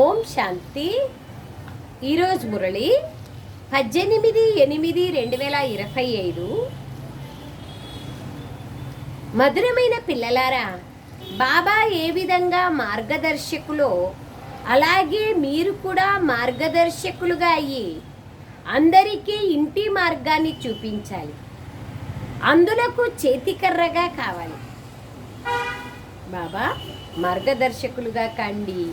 ఓం శాంతి. ఈరోజు మురళి పద్దెనిమిది ఎనిమిది రెండు వేల ఇరవై ఐదు. మధురమైన పిల్లలారా బాబా ఏ విధంగా మార్గదర్శకులో అలాగే మీరు కూడా మార్గదర్శకులుగా అయ్యి అందరికీ ఇంటి మార్గాన్ని చూపించాలి. అందులకు చేతికర్రగా కావాలి. బాబా మార్గదర్శకులుగా కండి.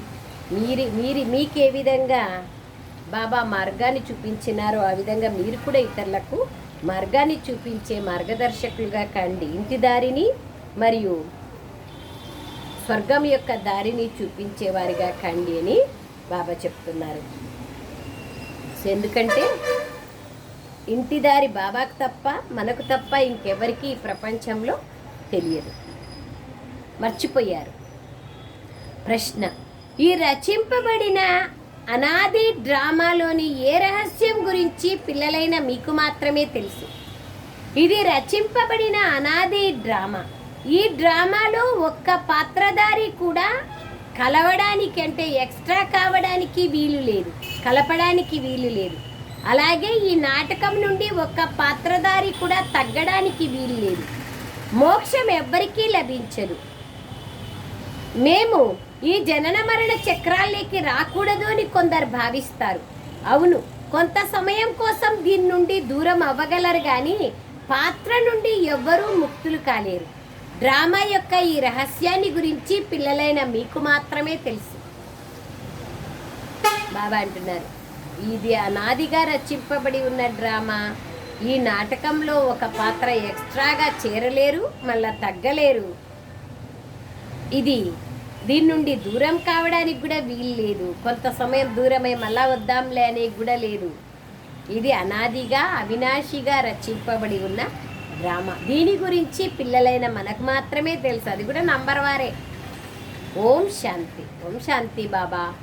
మీరు మీరు మీకే విధంగా బాబా మార్గాన్ని చూపించినారో ఆ విధంగా మీరు కూడా ఇతరులకు మార్గాన్ని చూపించే మార్గదర్శకులుగా కండి. ఇంటి దారిని మరియు స్వర్గం యొక్క దారిని చూపించేవారిగా కండి అని బాబా చెప్తున్నారు. ఎందుకంటే ఇంటి దారి బాబాకు తప్ప మనకు తప్ప ఇంకెవరికి ఈ ప్రపంచంలో తెలియదు. మర్చిపోయారు. ప్రశ్న. ఈ రచింపబడిన అనాది డ్రామాలోని ఏ రహస్యం గురించి పిల్లలైన మీకు మాత్రమే తెలుసు. ఇది రచింపబడిన అనాది డ్రామా. ఈ డ్రామాలో ఒక్క పాత్రధారి కూడా కలవడానికి అంటే ఎక్స్ట్రా కావడానికి వీలు లేదు కలపడానికి వీలు లేదు. అలాగే ఈ నాటకం నుండి ఒక్క పాత్రధారి కూడా తగ్గడానికి వీలు లేదు. మోక్షం ఎవ్వరికీ లభించదు. మేము ఈ జనన మరణ చక్రాల్లోకి రాకూడదు అని కొందరు భావిస్తారు. అవును కొంత సమయం కోసం దీని నుండి దూరం అవ్వగలరు కానీ పాత్ర నుండి ఎవ్వరూ ముక్తులు కాలేరు. డ్రామా యొక్క ఈ రహస్యాన్ని గురించి పిల్లలైన మీకు మాత్రమే తెలుసు. బాబా అంటున్నారు ఇది అనాదిగా రచింపబడి ఉన్న డ్రామా. ఈ నాటకంలో ఒక పాత్ర ఎక్స్ట్రాగా చేరలేరు మళ్ళా తగ్గలేరు. ఇది దీని నుండి దూరం కావడానికి కూడా వీలు లేదు. కొంత సమయం దూరమై మళ్ళా వద్దాంలే అనేది కూడా లేదు. ఇది అనాదిగా అవినాశిగా రచింపబడి ఉన్న డ్రామా. దీని గురించి పిల్లలైన మనకు మాత్రమే తెలుసు. అది కూడా నంబర్ వారే. ఓం శాంతి. ఓం శాంతి బాబా.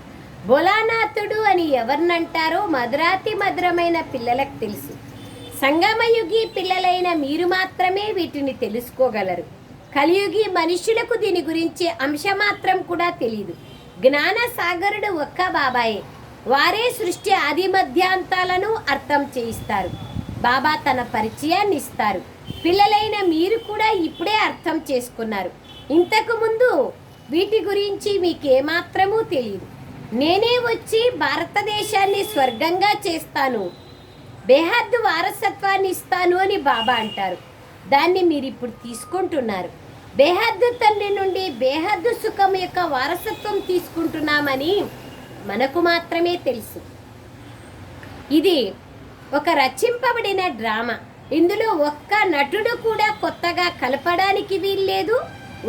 భోలానాథుడు అని ఎవరినంటారో మధురాతి మధురమైన పిల్లలకు తెలుసు. సంగమయుగి పిల్లలైన మీరు మాత్రమే వీటిని తెలుసుకోగలరు. కలియుగి మనుషులకు దీని గురించి అంశమాత్రం కూడా తెలియదు జ్ఞాన సాగరుడు ఒక్క బాబాయే. వారే సృష్టి ఆది మధ్యాంతాలను అర్థం చేయిస్తారు. బాబా తన పరిచయాన్ని ఇస్తారు. పిల్లలైన మీరు కూడా ఇప్పుడే అర్థం చేసుకున్నారు. ఇంతకు ముందు వీటి గురించి మీకు ఏమాత్రమూ తెలియదు నేనే వచ్చి భారతదేశాన్ని స్వర్గంగా చేస్తాను. బేహద్దు వారసత్వాన్ని ఇస్తాను అని బాబా అంటారు. దాన్ని మీరు ఇప్పుడు తీసుకుంటున్నారు. బేహద్దు తండ్రి నుండి బేహద్దు సుఖం యొక్క వారసత్వం తీసుకుంటున్నామని మనకు మాత్రమే తెలుసు. ఇది ఒక రచింపబడిన డ్రామా. ఇందులో ఒక్క నటుడు కూడా కొత్తగా కలపడానికి వీల్లేదు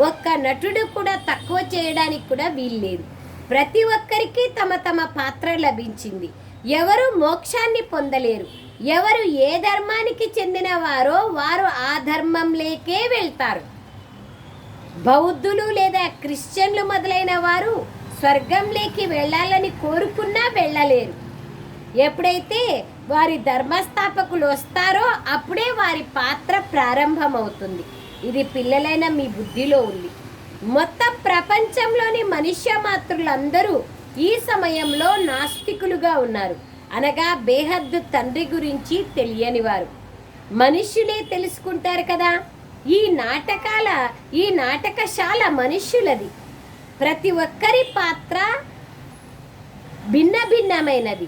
ఒక్క నటుడు కూడా తక్కువ చేయడానికి కూడా వీల్లేదు. ప్రతి ఒక్కరికి తమ తమ పాత్ర లభించింది. ఎవరు మోక్షాన్ని పొందలేరు. ఎవరు ఏ ధర్మానికి చెందిన వారో వారు ఆ ధర్మంలోకే వెళ్తారు. బౌద్ధులు లేదా క్రిస్టియన్లు మొదలైన వారు స్వర్గంలోకి వెళ్ళాలని కోరుకున్నా వెళ్ళలేరు. ఎప్పుడైతే వారి ధర్మస్థాపకులు వస్తారో అప్పుడే వారి పాత్ర ప్రారంభమవుతుంది. ఇది పిల్లలైన మీ బుద్ధిలో ఉంది. మొత్తం ప్రపంచంలోని మనుష్య మాతృలందరూ ఈ సమయంలో నాస్తికులుగా ఉన్నారు. అనగా బేహద్దు తండ్రి గురించి తెలియని వారు. మనుష్యులే తెలుసుకుంటారు కదా. ఈ నాటకాల ఈ నాటకశాల మనుష్యులది. ప్రతి ఒక్కరి పాత్ర భిన్న భిన్నమైనది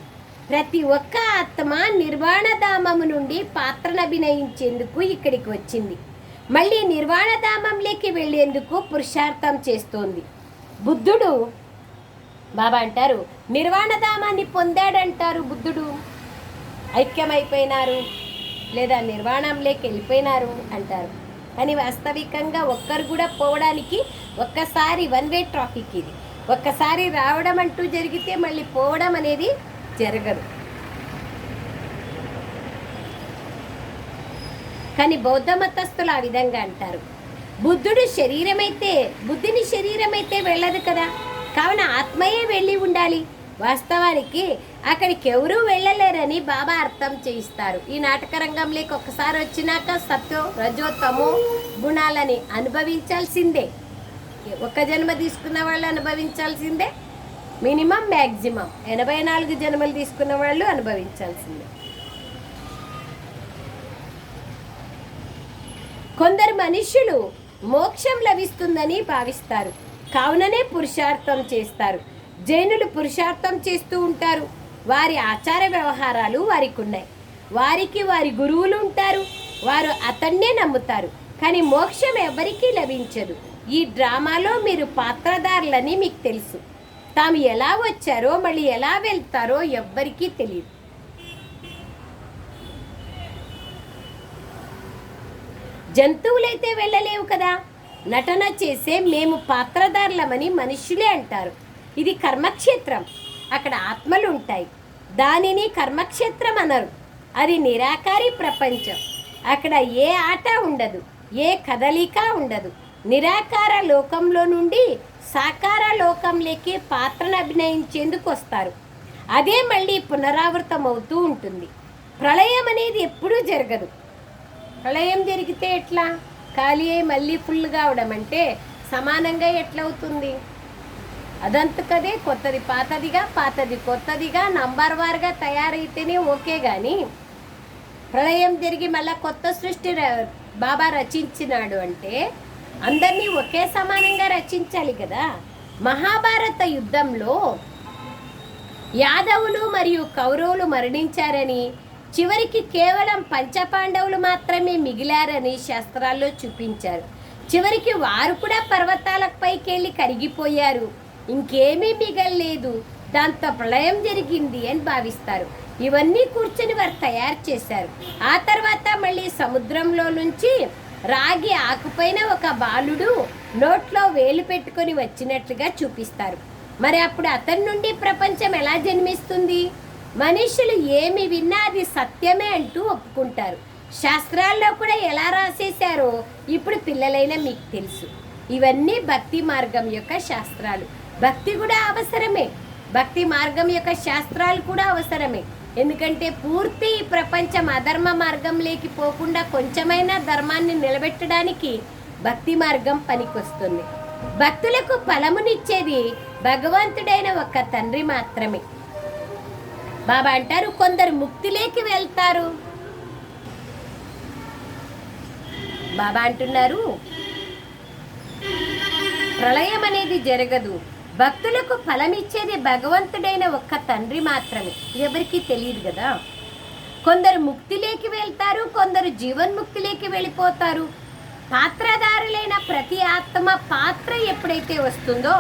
ప్రతి ఒక్క ఆత్మ నిర్వాణధామము నుండి పాత్రను అభినయించేందుకు ఇక్కడికి వచ్చింది. మళ్ళీ నిర్వాణధామంలోకి వెళ్ళేందుకు పురుషార్థం చేస్తోంది. బుద్ధుడు బాబా అంటారు నిర్వాణధామాన్ని పొందాడంటారు బుద్ధుడు. ఐక్యమైపోయినారు లేదా నిర్వాణంలోకి వెళ్ళిపోయినారు అంటారు. కానీ వాస్తవికంగా ఒక్కరు కూడా పోవడానికి ఒక్కసారి వన్ వే ట్రాఫిక్ ఇది. ఒక్కసారి రావడం అంటూ జరిగితే మళ్ళీ పోవడం అనేది జరగదు. కానీ బౌద్ధ మతస్థులు ఆ విధంగా అంటారు. బుద్ధుడు శరీరమైతే బుద్ధిని శరీరమైతే వెళ్ళదు కదా. కావున ఆత్మయే వెళ్ళి ఉండాలి. వాస్తవానికి అక్కడికి ఎవరూ వెళ్ళలేరని బాబా అర్థం చేయిస్తారు. ఈ నాటక రంగంలోకి ఒక్కసారి వచ్చినాక సత్యం రజోత్తము గుణాలని అనుభవించాల్సిందే. ఒక్క జన్మ తీసుకున్న వాళ్ళు అనుభవించాల్సిందే. మినిమం మ్యాక్సిమం ఎనభై నాలుగు జన్మలు తీసుకున్న వాళ్ళు అనుభవించాల్సిందే. కొందరు మనుషులు మోక్షం లభిస్తుందని భావిస్తారు. కావుననే పురుషార్థం చేస్తారు. జైనులు పురుషార్థం చేస్తూ ఉంటారు. వారి ఆచార వ్యవహారాలు వారికి ఉన్నాయి వారికి వారి గురువులు ఉంటారు. వారు అతన్నే నమ్ముతారు. కానీ మోక్షం ఎవరికీ లభించదు. ఈ డ్రామాలో మీరు పాత్రధారులని మీకు తెలుసు. తాము ఎలా వచ్చారో మళ్ళీ ఎలా వెళ్తారో ఎవ్వరికీ తెలియదు. జంతువులైతే వెళ్ళలేవు కదా? నటన చేసే మేము పాత్రధారులమని మనుషులే అంటారు. ఇది కర్మక్షేత్రం. అక్కడ ఆత్మలు ఉంటాయి దానిని కర్మక్షేత్రం అనరు. అది నిరాకారి ప్రపంచం. అక్కడ ఏ ఆట ఉండదు. ఏ కదలిక ఉండదు. నిరాకార లోకంలో నుండి సాకార లోకంలోకి పాత్రను అభినయించేందుకు వస్తారు. అదే మళ్ళీ పునరావృతం అవుతూ ఉంటుంది. ప్రళయం అనేది ఎప్పుడూ జరగదు. ప్రళయం జరిగితే ఎట్లా? ఖాళీ అయి మళ్ళీ ఫుల్ కావడం అంటే సమానంగా ఎట్లవుతుంది? అదంతకదే కొత్తది. పాతదిగా పాతది. కొత్తదిగా నంబర్ వారుగా తయారైతేనే ఓకే కానీ ప్రళయం జరిగి మళ్ళా కొత్త సృష్టి బాబా రచించినాడు అంటే అందరినీ ఒకే సమానంగా రచించాలి కదా మహాభారత యుద్ధంలో యాదవులు మరియు కౌరవులు మరణించారని చివరికి కేవలం పంచపాండవులు మాత్రమే మిగిలారని శాస్త్రాల్లో చూపించారు. చివరికి వారు కూడా పర్వతాలపైకి పైకెళ్ళి కరిగిపోయారు. ఇంకేమీ మిగల్లేదు. దాంతో ప్రళయం జరిగింది అని భావిస్తారు. ఇవన్నీ కూర్చొని వారు తయారు చేశారు. ఆ తర్వాత మళ్ళీ సముద్రంలో నుంచి రాగి ఆకుపైన ఒక బాలుడు నోట్లో వేలు పెట్టుకొని వచ్చినట్లుగా చూపిస్తారు. మరి అప్పుడు అతని నుండి ప్రపంచం ఎలా జన్మిస్తుంది? మనుషులు ఏమి విన్నా అది సత్యమే అంటూ ఒప్పుకుంటారు. శాస్త్రాల్లో కూడా ఎలా రాసేశారో ఇప్పుడు పిల్లలైన మీకు తెలుసు. ఇవన్నీ భక్తి మార్గం యొక్క శాస్త్రాలు. భక్తి కూడా అవసరమే. భక్తి మార్గం యొక్క శాస్త్రాలు కూడా అవసరమే. ఎందుకంటే పూర్తి ప్రపంచం అధర్మ మార్గంలోకి పోకుండా కొంచెమైనా ధర్మాన్ని నిలబెట్టడానికి భక్తి మార్గం పనికొస్తుంది. భక్తులకు ఫలమునిచ్చేది భగవంతుడైన ఒక్క తండ్రి మాత్రమే. బాబా అంటారు కొందరు ముక్తిలోకి వెళ్తారు. బాబా అంటున్నారు ప్రళయం అనేది జరగదు. భక్తులకు ఫలమిచ్చేది భగవంతుడైన ఒక్క తండ్రి మాత్రమే. ఎవరికి తెలియదు కదా. కొందరు ముక్తిలోకి వెళ్తారు కొందరు జీవన్ముక్తిలేకి వెళ్ళిపోతారు. పాత్రధారులైన ప్రతి ఆత్మ పాత్ర ఎప్పుడైతే వస్తుందో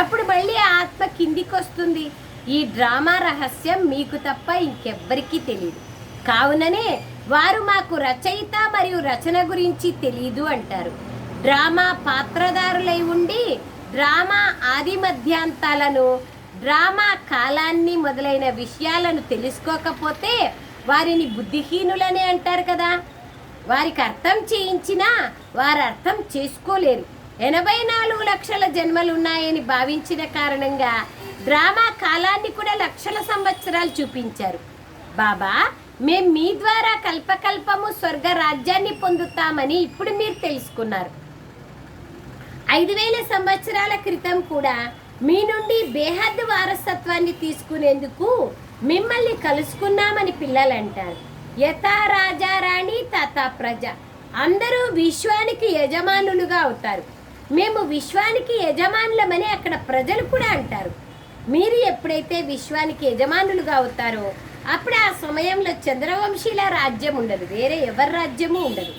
అప్పుడు మళ్ళీ ఆత్మ కిందికి వస్తుంది ఈ డ్రామా రహస్యం మీకు తప్ప ఇంకెవ్వరికీ తెలియదు కావుననే వారు మాకు రచయిత మరియు రచన గురించి తెలియదు అంటారు. డ్రామా పాత్రధారులై ఉండి డ్రామా ఆది మధ్యాంతాలను డ్రామా కాలాన్ని మొదలైన విషయాలను తెలుసుకోకపోతే వారిని బుద్ధిహీనులనే అంటారు కదా. వారికి అర్థం చేయించినా వారు అర్థం చేసుకోలేరు. ఎనభై నాలుగు లక్షల జన్మలు ఉన్నాయని భావించిన కారణంగా డ్రామా కాలాన్ని కూడా లక్షల సంవత్సరాలు చూపించారు. బాబా మేం మీ ద్వారా కల్పకల్పము స్వర్గ రాజ్యాన్ని పొందుతామని ఇప్పుడు మీరు తెలుసుకున్నారు. ఐదు వేల సంవత్సరాల క్రితం కూడా మీ నుండి బేహద్ వారసత్వాన్ని తీసుకునేందుకు మిమ్మల్ని కలుసుకున్నామని పిల్లలు అంటారు యథా రాజా రాణి తథా ప్రజ అందరూ విశ్వానికి యజమానులుగా అవుతారు. మేము విశ్వానికి యజమానులమని అక్కడ ప్రజలు కూడా అంటారు. మీరు ఎప్పుడైతే విశ్వానికి యజమానులుగా అవుతారో అప్పుడు ఆ సమయంలో చంద్రవంశీల రాజ్యం ఉండదు వేరే ఎవరి రాజ్యము ఉండదు.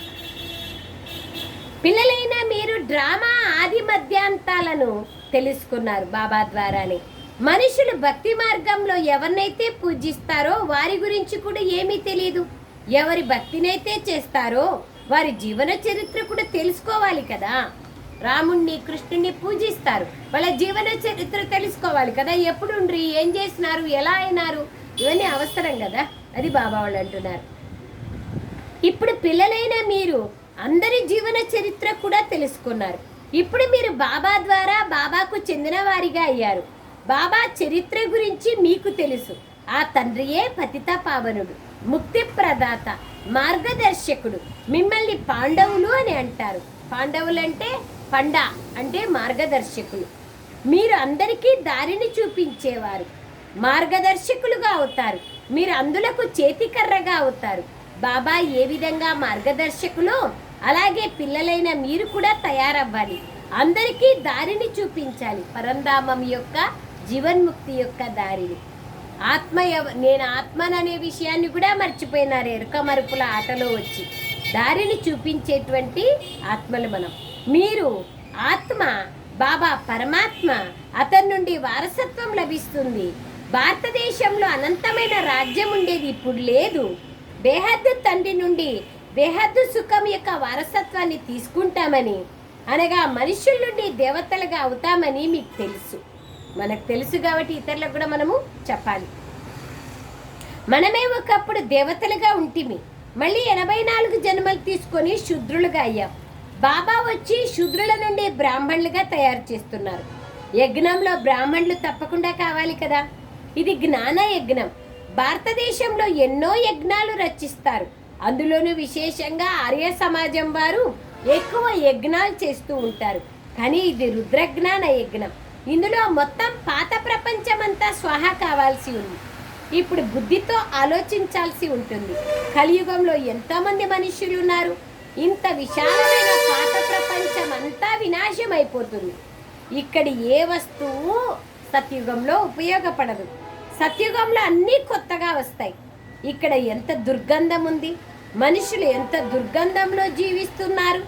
పిల్లలైన మీరు డ్రామా ఆది మధ్యాంతాలను తెలుసుకున్నారు బాబా ద్వారానే. మనుషులు భక్తి మార్గంలో ఎవరినైతే పూజిస్తారో వారి గురించి కూడా ఏమీ తెలియదు ఎవరి భక్తినైతే చేస్తారో వారి జీవన చరిత్ర కూడా తెలుసుకోవాలి కదా. రాముణ్ణి కృష్ణుణ్ణి పూజిస్తారు. వాళ్ళ జీవన చరిత్ర తెలుసుకోవాలి కదా. ఎప్పుడు ఉండ్రి ఏం చేసినారు? ఎలా అయినారు? ఇవన్నీ అవసరం కదా. అది బాబా వాళ్ళు అంటున్నారు. ఇప్పుడు పిల్లలైన మీరు అందరి జీవన చరిత్ర కూడా తెలుసుకున్నారు. ఇప్పుడు మీరు బాబా ద్వారా బాబాకు చెందిన వారిగా అయ్యారు. బాబా చరిత్ర గురించి మీకు తెలుసు. ఆ తండ్రియే పతిత పావనుడు ముక్తి ప్రదాత మార్గదర్శకుడు మిమ్మల్ని పాండవులు అని అంటారు. పాండవులు అంటే పండ అంటే మార్గదర్శకులు. మీరు అందరికీ దారిని చూపించేవారు. మార్గదర్శకులుగా అవుతారు. మీరు అందులకు చేతికర్రగా అవుతారు. బాబా ఏ విధంగా మార్గదర్శకులో? అలాగే పిల్లలైన మీరు కూడా తయారవ్వాలి. అందరికీ దారిని చూపించాలి. పరంధామం యొక్క జీవన్ముక్తి యొక్క దారిని. ఆత్మ నేను నేను ఆత్మననే విషయాన్ని కూడా మర్చిపోయినారు. ఎరుక మరుపుల ఆటలో వచ్చి. దారిని చూపించేటువంటి ఆత్మలు మనం. మీరు ఆత్మ బాబా పరమాత్మ అతని నుండి వారసత్వం లభిస్తుంది. భారతదేశంలో అనంతమైన రాజ్యం ఉండేది ఇప్పుడు లేదు. బేహద్దు తండ్రి నుండి బేహద్దు సుఖం యొక్క వారసత్వాన్ని తీసుకుంటామని అనగా మనుషుల నుండి దేవతలుగా అవుతామని మీకు తెలుసు. మనకు తెలుసు కాబట్టి ఇతరులకు కూడా మనము చెప్పాలి. మనమే ఒకప్పుడు దేవతలుగా ఉంటిమి. మళ్ళీ ఎనభై నాలుగు జన్మలు తీసుకొని శుద్రులుగా అయ్యాం. బాబా వచ్చి శుద్రుల నుండి బ్రాహ్మణులుగా తయారు చేస్తున్నారు. యజ్ఞంలో బ్రాహ్మణులు తప్పకుండా కావాలి కదా? ఇది జ్ఞాన యజ్ఞం. భారతదేశంలో ఎన్నో యజ్ఞాలు రచిస్తారు. అందులోనూ విశేషంగా ఆర్య సమాజం వారు ఎక్కువ యజ్ఞాలు చేస్తూ ఉంటారు. కానీ ఇది రుద్రజ్ఞాన యజ్ఞం. ఇందులో మొత్తం పాత ప్రపంచమంతా స్వాహ కావాల్సి ఉంది. ఇప్పుడు బుద్ధితో ఆలోచించాల్సి ఉంటుంది. కలియుగంలో ఎంతమంది మనుషులు ఉన్నారు. ఇంత విశాలమైన పాత ప్రపంచం అంతా వినాశం అయిపోతుంది ఇక్కడి ఏ వస్తువు సత్యుగంలో ఉపయోగపడదు. సత్యుగంలో అన్నీ కొత్తగా వస్తాయి. ఇక్కడ ఎంత దుర్గంధం ఉంది మనుషులు ఎంత దుర్గంధంలో జీవిస్తున్నారు?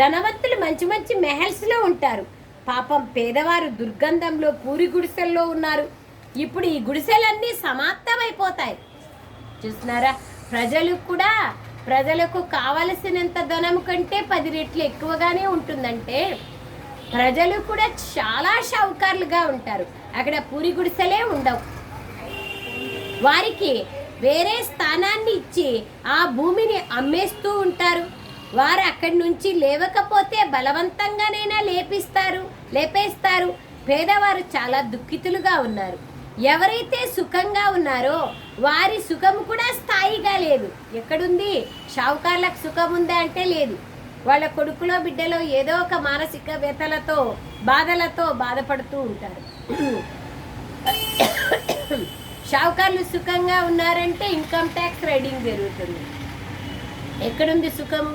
ధనవంతులు మంచి మంచి మెహల్స్లో ఉంటారు. పాపం పేదవారు దుర్గంధంలో పూరి గుడిసెల్లో ఉన్నారు. ఇప్పుడు ఈ గుడిసెలన్నీ సమాప్తమైపోతాయి. చూస్తున్నారా? ప్రజలు కూడా ప్రజలకు కావలసినంత ధనం కంటే పది రెట్లు ఎక్కువగానే ఉంటుందంటే ప్రజలు కూడా చాలా షౌకార్లుగా ఉంటారు. అక్కడ పూరి గుడిసెలే ఉండవు. వారికి వేరే స్థానాన్ని ఇచ్చి ఆ భూమిని అమ్మేస్తూ ఉంటారు. వారు అక్కడి నుంచి లేవకపోతే బలవంతంగానైనా లేపిస్తారు లేపేస్తారు. పేదవారు చాలా దుఃఖితులుగా ఉన్నారు. ఎవరైతే సుఖంగా ఉన్నారో వారి సుఖం కూడా స్థాయిగా లేదు. ఎక్కడుంది? షావుకార్లకు సుఖం ఉందా అంటే లేదు. వాళ్ళ కొడుకులో బిడ్డలో ఏదో ఒక మానసిక వ్యతలతో బాధలతో బాధపడుతూ ఉంటారు. షావుకార్లు సుఖంగా ఉన్నారంటే ఇన్కమ్ ట్యాక్స్ రైడింగ్ జరుగుతుంది. ఎక్కడుంది సుఖము?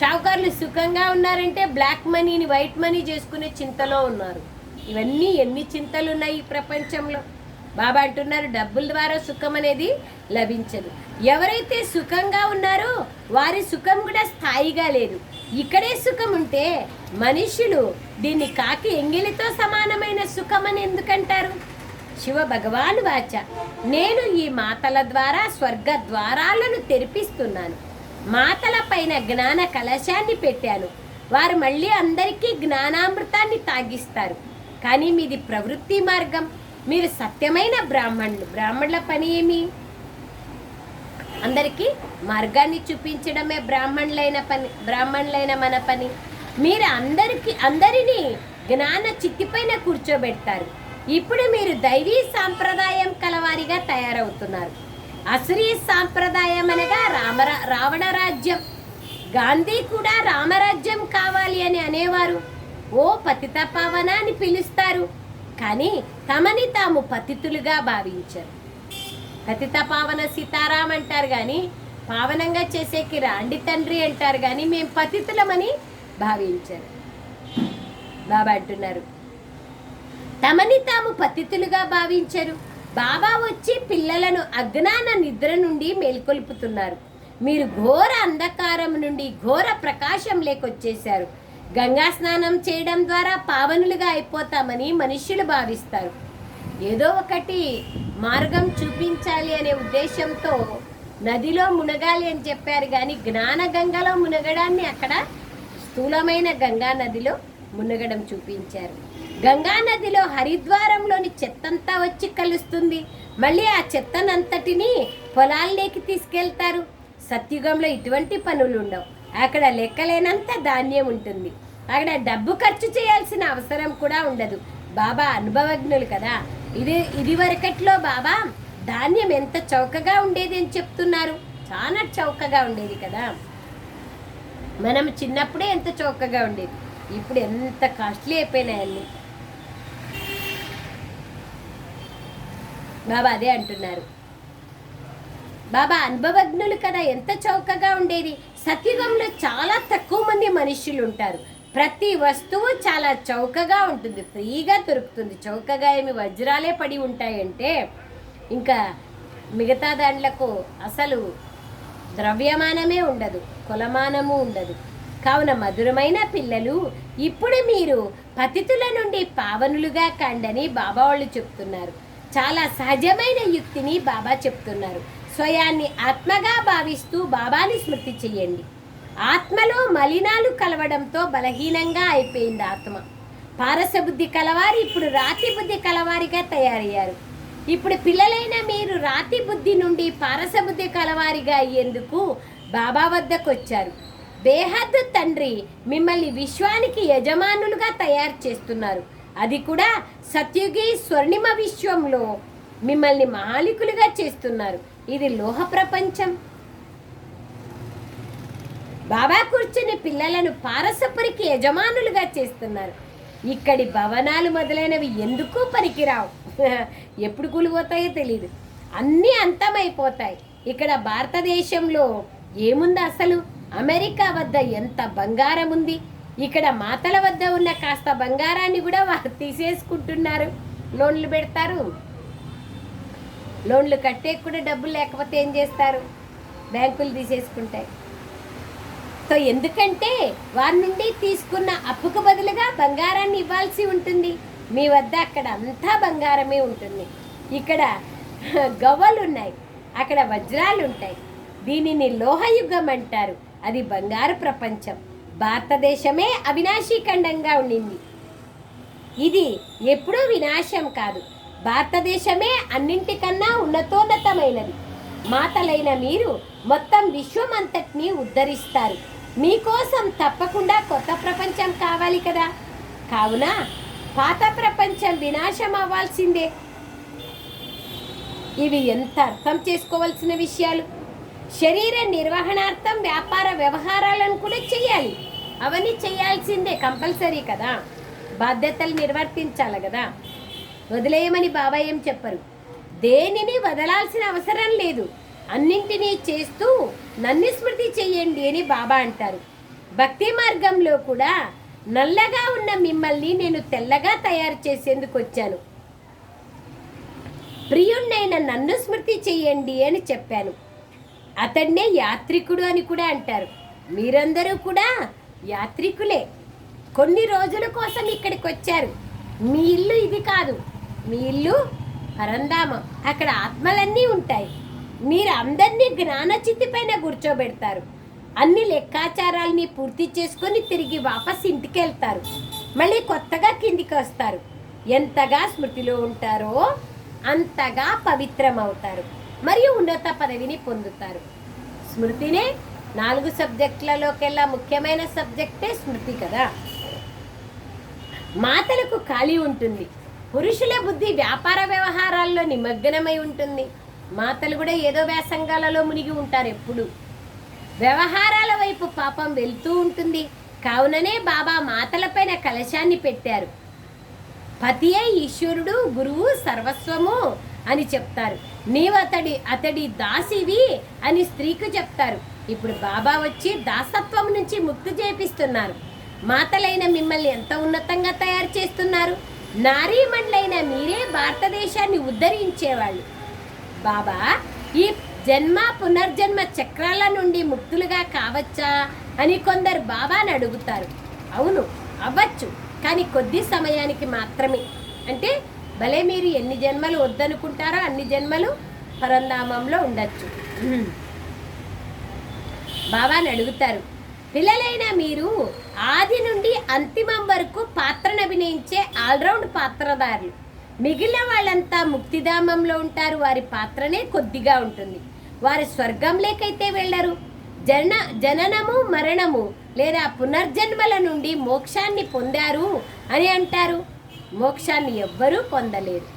షావుకార్లు సుఖంగా ఉన్నారంటే బ్లాక్ మనీని వైట్ మనీ చేసుకునే చింతలో ఉన్నారు. ఇవన్నీ ఎన్ని చింతలు ఉన్నాయి ఈ ప్రపంచంలో? బాబా అంటున్నారు డబ్బుల ద్వారా సుఖం అనేది లభించదు. ఎవరైతే సుఖంగా ఉన్నారో వారి సుఖం కూడా స్థాయిగా లేదు. ఇక్కడే సుఖం ఉంటే మనుషులు దీన్ని కాకి ఎంగిలితో సమానమైన సుఖం అని ఎందుకంటారు? శివ భగవాను వాచ. నేను ఈ మాతల ద్వారా స్వర్గ ద్వారాలను తెరిపిస్తున్నాను. మాతల పైన జ్ఞాన కలశాన్ని పెట్టాను. వారు మళ్ళీ అందరికీ జ్ఞానామృతాన్ని తాగిస్తారు. కానీ మీది ప్రవృత్తి మార్గం. మీరు సత్యమైన బ్రాహ్మణులు. బ్రాహ్మణుల పని ఏమి? అందరికీ మార్గాన్ని చూపించడమే బ్రాహ్మణులైన పని బ్రాహ్మణులైన మన పని. మీరు అందరికి అందరినీ జ్ఞాన చిత్తిపైన కూర్చోబెడతారు. ఇప్పుడు మీరు దైవీ సాంప్రదాయం కలవారిగా తయారవుతున్నారు. అసురీ సాంప్రదాయం అనగా రామరా రావణ రాజ్యం. గాంధీ కూడా రామరాజ్యం కావాలి అని అనేవారు. ఓ పతిత పావన అని పిలుస్తారు. కానీ తమని తాము పతితులుగా భావించారు. పతిత పావన సీతారాం అంటారు కానీ పావనంగా చేసేకి రాండి తండ్రి అంటారు కానీ మేము పతితులమని భావించారు. బాబా అంటున్నారు. తమని తాము పతితులుగా భావించరు. బాబా వచ్చి పిల్లలను అజ్ఞాన నిద్ర నుండి మేల్కొల్పుతున్నారు. మీరు ఘోర అంధకారం నుండి ఘోర ప్రకాశం లేకొచ్చేశారు. గంగా స్నానం చేయడం ద్వారా పావనులుగా అయిపోతామని మనుష్యులు భావిస్తారు. ఏదో ఒకటి మార్గం చూపించాలి అనే ఉద్దేశంతో నదిలో మునగాలి అని చెప్పారు కానీ జ్ఞాన గంగలో మునగడాన్ని అక్కడ స్థూలమైన గంగా నదిలో మునగడం చూపించారు. గంగా నదిలో హరిద్వారంలోని చెత్తంతా వచ్చి కలుస్తుంది. మళ్ళీ ఆ చెత్తనంతటిని పొలాల్లోకి తీసుకెళ్తారు. సత్యుగంలో ఇటువంటి పనులు ఉండవు అక్కడ లెక్కలేనంత ధాన్యం ఉంటుంది. అక్కడ డబ్బు ఖర్చు చేయాల్సిన అవసరం కూడా ఉండదు. బాబా అనుభవజ్ఞులు కదా. ఇది ఇదివరకట్లో బాబా ధాన్యం ఎంత చౌకగా ఉండేది అని చెప్తున్నారు. చాలా చౌకగా ఉండేది కదా. మనం చిన్నప్పుడే ఎంత చౌకగా ఉండేది. ఇప్పుడు ఎంత కాస్ట్లీ అయిపోయినాయండి బాబా అదే అంటున్నారు. బాబా అనుభవజ్ఞులు కదా ఎంత చౌకగా ఉండేది. సత్యుగంలో చాలా తక్కువ మంది మనుషులు ఉంటారు. ప్రతి వస్తువు చాలా చౌకగా ఉంటుంది ఫ్రీగా దొరుకుతుంది. చౌకగా ఏమి వజ్రాలే పడి ఉంటాయంటే ఇంకా మిగతా దాంట్లకు అసలు ద్రవ్యమానమే ఉండదు కులమానము ఉండదు. కావున మధురమైన పిల్లలు ఇప్పుడు మీరు పతితుల నుండి పావనులుగా కండని బాబా వాళ్ళు చెప్తున్నారు. చాలా సహజమైన యుక్తిని బాబా చెప్తున్నారు. స్వయాన్ని ఆత్మగా భావిస్తూ బాబాని స్మృతి చెయ్యండి. ఆత్మలో మలినాలు కలవడంతో బలహీనంగా అయిపోయింది ఆత్మ. పారసబుద్ధి కలవారు ఇప్పుడు రాతి బుద్ధి కలవారిగా తయారయ్యారు. ఇప్పుడు పిల్లలైన మీరు రాతి బుద్ధి నుండి పారసబుద్ధి కలవారిగా అయ్యేందుకు బాబా వద్దకు వచ్చారు బేహద్దు తండ్రి మిమ్మల్ని విశ్వానికి యజమానులుగా తయారు చేస్తున్నారు. అది కూడా సత్యుగి స్వర్ణిమ విశ్వంలో మిమ్మల్ని మాలికులుగా చేస్తున్నారు. ఇది లోహ ప్రపంచం. బాబా కూర్చుని పిల్లలను పారసపురికి యజమానులుగా చేస్తున్నారు. ఇక్కడి భవనాలు మొదలైనవి ఎందుకు పనికిరావు? ఎప్పుడు కూలిపోతాయో తెలియదు అన్నీ అంతమైపోతాయి. ఇక్కడ భారతదేశంలో ఏముంది అసలు? అమెరికా వద్ద ఎంత బంగారం ఉంది? ఇక్కడ మాతల వద్ద ఉన్న కాస్త బంగారాన్ని కూడా వారు తీసేసుకుంటున్నారు. లోన్లు పెడతారు. లోన్లు కట్టే కూడా డబ్బులు లేకపోతే ఏం చేస్తారు? బ్యాంకులు తీసేసుకుంటాయి. సో ఎందుకంటే వారి నుండి తీసుకున్న అప్పుకు బదులుగా బంగారాన్ని ఇవ్వాల్సి ఉంటుంది. మీ వద్ద అక్కడ అంతా బంగారమే ఉంటుంది. ఇక్కడ గవ్వలు ఉన్నాయి. అక్కడ వజ్రాలు ఉంటాయి. దీనిని లోహయుగం అంటారు. అది బంగారు ప్రపంచం. భారతదేశమే అవినాశీ ఖండంగా ఉండింది. ఇది ఎప్పుడూ వినాశం కాదు. భారతదేశమే అన్నింటికన్నా ఉన్నతోన్నతమైనది. మాతలైన మీరు మొత్తం విశ్వం అంతటినీ ఉద్ధరిస్తారు. మీకోసం తప్పకుండా కొత్త ప్రపంచం కావాలి కదా? కావున పాత ప్రపంచం వినాశం అవ్వాల్సిందే. ఇవి ఎంత అర్థం చేసుకోవాల్సిన విషయాలు? శరీర నిర్వహణార్థం వ్యాపార వ్యవహారాలను కూడా చేయాలి అవన్నీ చేయాల్సిందే కంపల్సరీ కదా? బాధ్యతలు నిర్వర్తించాలి కదా? వదిలేయమని బాబా ఏం చెప్పరు. దేనిని వదలాల్సిన అవసరం లేదు. అన్నింటినీ చేస్తూ నన్ను స్మృతి చెయ్యండి అని బాబా అంటారు. భక్తి మార్గంలో కూడా నల్లగా ఉన్న మిమ్మల్ని నేను తెల్లగా తయారు చేసేందుకు వచ్చాను. ప్రియుణ్ణైన నన్ను స్మృతి చెయ్యండి అని చెప్పాను. అతన్నే యాత్రికుడు అని కూడా అంటారు. మీరందరూ కూడా యాత్రికులే. కొన్ని రోజుల కోసం ఇక్కడికి వచ్చారు మీ ఇల్లు ఇది కాదు. మీ ఇల్లు పరంధామం అక్కడ ఆత్మలన్నీ ఉంటాయి. మీరు అందరినీ జ్ఞానచిత్తి పైన కూర్చోబెడతారు. అన్ని లెక్కాచారాల్ని పూర్తి చేసుకొని తిరిగి వాపస్ ఇంటికి వెళ్తారు మళ్ళీ కొత్తగా కిందికి వస్తారు ఎంతగా స్మృతిలో ఉంటారో అంతగా పవిత్రమవుతారు. మరియు ఉన్నత పదవిని పొందుతారు. స్మృతినే నాలుగు సబ్జెక్టులలోకెల్లా ముఖ్యమైన సబ్జెక్టే స్మృతి కదా? మాతలకు ఖాళీ ఉంటుంది. పురుషుల బుద్ధి వ్యాపార వ్యవహారాల్లో నిమగ్నమై ఉంటుంది. మాతలు కూడా ఏదో వ్యాసంగాలలో మునిగి ఉంటారు ఎప్పుడు. వ్యవహారాల వైపు పాపం వెళ్తూ ఉంటుంది. కావుననే బాబా మాతలపైన కలశాన్ని పెట్టారు. పతియే ఈశ్వరుడు గురువు సర్వస్వము అని చెప్తారు. నీవు అతడి అతడి దాసివి అని స్త్రీకు చెప్తారు. ఇప్పుడు బాబా వచ్చి దాసత్వం నుంచి ముక్తి చేపిస్తున్నారు. మాతలైన మిమ్మల్ని ఎంత ఉన్నతంగా తయారు చేస్తున్నారు? నారీమణులైన మీరే భారతదేశాన్ని ఉద్ధరించేవాళ్ళు. బాబా ఈ జన్మ పునర్జన్మ చక్రాల నుండి ముక్తులుగా కావచ్చా అని కొందరు బాబాని అడుగుతారు. అవును అవ్వచ్చు కానీ కొద్ది సమయానికి మాత్రమే. అంటే భలే మీరు ఎన్ని జన్మలు వద్దనుకుంటారో అన్ని జన్మలు పరంధామంలో ఉండొచ్చు. బాబాని అడుగుతారు పిల్లలైన మీరు ఆది నుండి అంతిమం వరకు పాత్రను అభినయించే ఆల్రౌండ్ పాత్రదారులు మిగిలిన వాళ్ళంతా ముక్తిధామంలో ఉంటారు. వారి పాత్రనే కొద్దిగా ఉంటుంది. వారు స్వర్గంలోకైతే వెళ్ళరు. జన జననము మరణము లేదా పునర్జన్మల నుండి మోక్షాన్ని పొందారు అని అంటారు. మోక్షాన్ని ఎవ్వరూ పొందలేరు.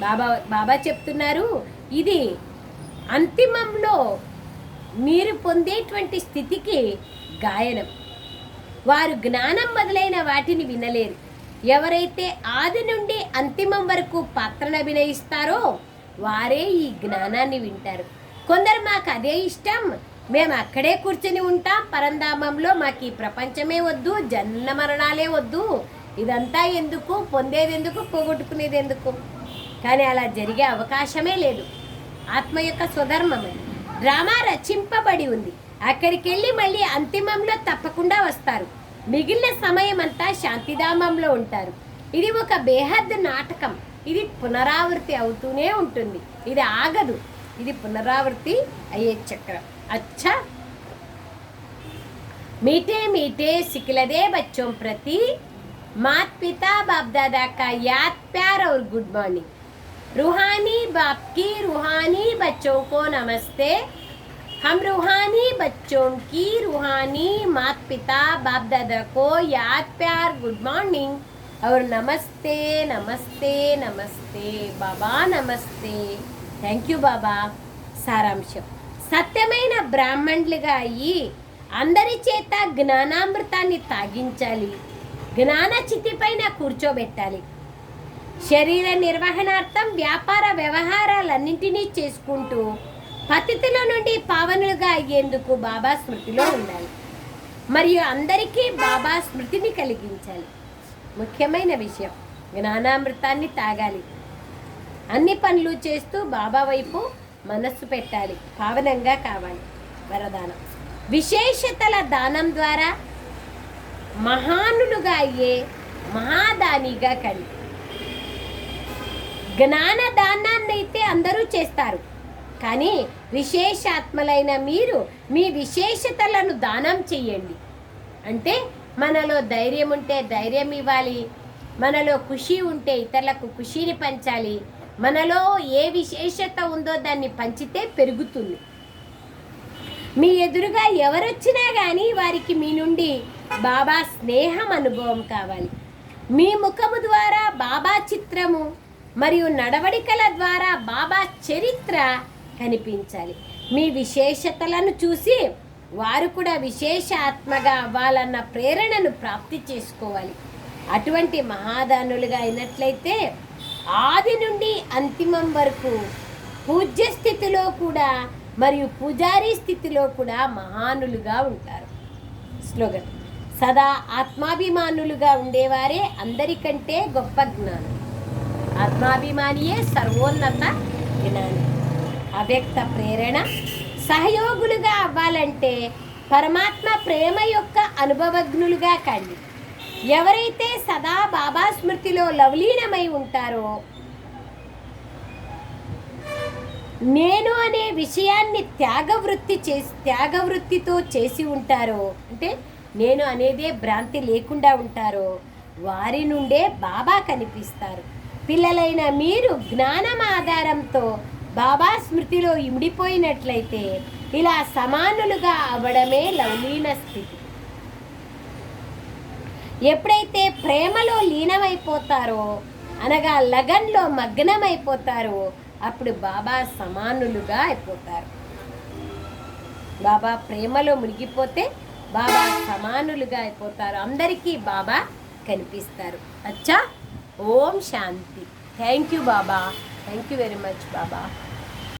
బాబా బాబా చెప్తున్నారు ఇది అంతిమంలో మీరు పొందేటువంటి స్థితికి గాయనం. వారు జ్ఞానం మొదలైన వాటిని వినలేరు. ఎవరైతే ఆది నుండి అంతిమం వరకు పాత్రను అభినయిస్తారో వారే ఈ జ్ఞానాన్ని వింటారు. కొందరు మాకు అదే ఇష్టం. మేము అక్కడే కూర్చొని ఉంటాం. పరంధామంలో మాకు ఈ ప్రపంచమే వద్దు. జన్మ మరణాలే వద్దు. ఇదంతా ఎందుకు? పొందేది ఎందుకు పోగొట్టుకునేది ఎందుకు కానీ అలా జరిగే అవకాశమే లేదు. ఆత్మ యొక్క స్వధర్మమే. డ్రామా రచింపబడి ఉంది. అక్కడికి వెళ్ళి మళ్ళీ అంతిమంలో తప్పకుండా వస్తారు మిగిలిన సమయం అంతా శాంతిధామంలో ఉంటారు ఇది ఒక బేహద్ నాటకం ఇది పునరావృతి అవుతూనే ఉంటుంది ఇది ఆగదు ఇది పునరావృతి అయ్యే చక్రం అచ్చా मीठे मीठे सिकलदे बच्चों प्रति मात पिता बाप दादा का याद प्यार और गुड मॉर्निंग रूहानी बाप की रूहानी बच्चों को नमस्ते हम रूहानी बच्चों की रूहानी मात पिता बाप दादा को याद प्यार गुड मॉर्निंग और नमस्ते नमस्ते नमस्ते बाबा नमस्ते థ్యాంక్ యూ బాబా సారాంశం సత్యమైన బ్రాహ్మణులుగా అయ్యి అందరి చేత జ్ఞానామృతాన్ని తాగించాలి జ్ఞాన చితిపైన కూర్చోబెట్టాలి శరీర నిర్వహణార్థం వ్యాపార వ్యవహారాలన్నింటినీ చేసుకుంటూ పతితుల నుండి పావనులుగా అయ్యేందుకు బాబా స్మృతిలో ఉండాలి. మరియు అందరికీ బాబా స్మృతిని కలిగించాలి. ముఖ్యమైన విషయం జ్ఞానామృతాన్ని తాగాలి. అన్ని పనులు చేస్తూ బాబా వైపు మనస్సు పెట్టాలి. పావనంగా కావాలి. వరదానం. విశేషతల దానం ద్వారా మహానులుగా అయ్యే మహాదానిగా కండి జ్ఞాన అందరూ చేస్తారు. కానీ విశేషాత్మలైన మీరు మీ విశేషతలను దానం చెయ్యండి అంటే మనలో ధైర్యం ఉంటే ధైర్యం ఇవ్వాలి. మనలో ఖుషి ఉంటే ఇతరులకు ఖుషిని పంచాలి. మనలో ఏ విశేషత ఉందో దాన్ని పంచితే పెరుగుతుంది. మీ ఎదురుగా ఎవరొచ్చినా కానీ వారికి మీ నుండి బాబా స్నేహం అనుభవం కావాలి. మీ ముఖము ద్వారా బాబా చిత్రము మరియు నడవడికల ద్వారా బాబా చరిత్ర కనిపించాలి. మీ విశేషతలను చూసి వారు కూడా విశేష ఆత్మగా అవ్వాలన్న ప్రేరణను ప్రాప్తి చేసుకోవాలి. అటువంటి మహాదానులుగా అయినట్లయితే ఆది నుండి అంతిమం వరకు పూజ్య స్థితిలో కూడా మరియు పూజారి స్థితిలో కూడా మహానులుగా ఉంటారు. స్లోగన్ సదా ఆత్మాభిమానులుగా ఉండేవారే అందరికంటే గొప్ప జ్ఞానం. ఆత్మాభిమానియే సర్వోన్నత జ్ఞానం. అవ్యక్త ప్రేరణ సహయోగులుగా అవ్వాలంటే పరమాత్మ ప్రేమ యొక్క అనుభవజ్ఞులుగా కండి. ఎవరైతే సదా బాబా స్మృతిలో లవలీనమై ఉంటారో నేను అనే విషయాన్ని త్యాగవృత్తి చేసి త్యాగవృత్తితో చేసి ఉంటారో అంటే నేను అనేదే భ్రాంతి లేకుండా ఉంటారో వారి నుండే బాబా కనిపిస్తారు. పిల్లలైన మీరు జ్ఞానం ఆధారంతో బాబా స్మృతిలో ఇమిడిపోయినట్లయితే ఇలా సమానులుగా అవడమే లవలీన స్థితి. ఎప్పుడైతే ప్రేమలో లీనమైపోతారో అనగా లగన్లో మగ్నమైపోతారో అప్పుడు బాబా సమానులుగా అయిపోతారు. బాబా ప్రేమలో మునిగిపోతే బాబా సమానులుగా అయిపోతారు. అందరికీ బాబా కనిపిస్తారు. అచ్చా ఓం శాంతి. Thank you Baba. Thank you very much Baba.